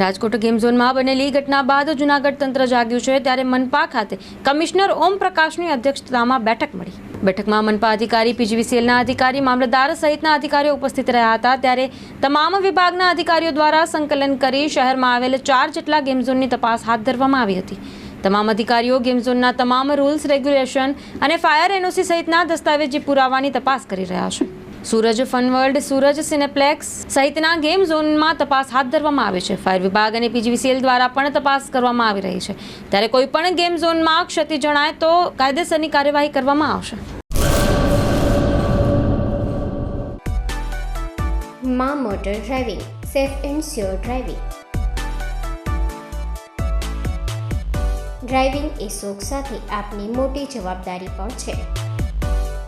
Rajkot game ઝોનમાં બનેલી ઘટના બાદ જૂનાગઢ તંત્ર જાગ્યું છે. ત્યારે મનપા ખાતે કમિશનર ઓમ પ્રકાશની અધ્યક્ષતામાં બેઠક મળી. બેઠકમાં મનપા અધિકારી પીજીવીસીએલના અધિકારી, મામલતદાર સહિતના અધિકારીઓ ઉપસ્થિત રહ્યા હતા. ત્યારે તમામ વિભાગના અધિકારીઓ દ્વારા સંકલન કરી શહેરમાં આવેલ ચાર જેટલા ગેમ ઝોનની તપાસ હાથ ધરવામાં આવી હતી. તમામ અધિકારીઓ ગેમ ઝોનના તમામ રૂલ્સ, રેગ્યુલેશન અને ફાયર એનઓસી સહિતના દસ્તાવેજી પુરાવાની તપાસ કરી રહ્યા છે. સૂરજ ફનવર્લ્ડ સૂરજ સિનેપ્લેક્સ સહિતના ગેમ ઝોનમાં તપાસ હાથ ધરવામાં આવે છે. ફાયર વિભાગ અને પીજીવીસીએલ દ્વારા પણ તપાસ કરવામાં આવી રહી છે. ત્યારે કોઈ પણ ગેમ ઝોનમાં ક્ષતિ જણાય તો કાયદેસરની કાર્યવાહી કરવામાં આવશે. માં motor driving, safe and sure driving. Driving એ શોખ સાથે આપની મોટી જવાબદારી પણ છે.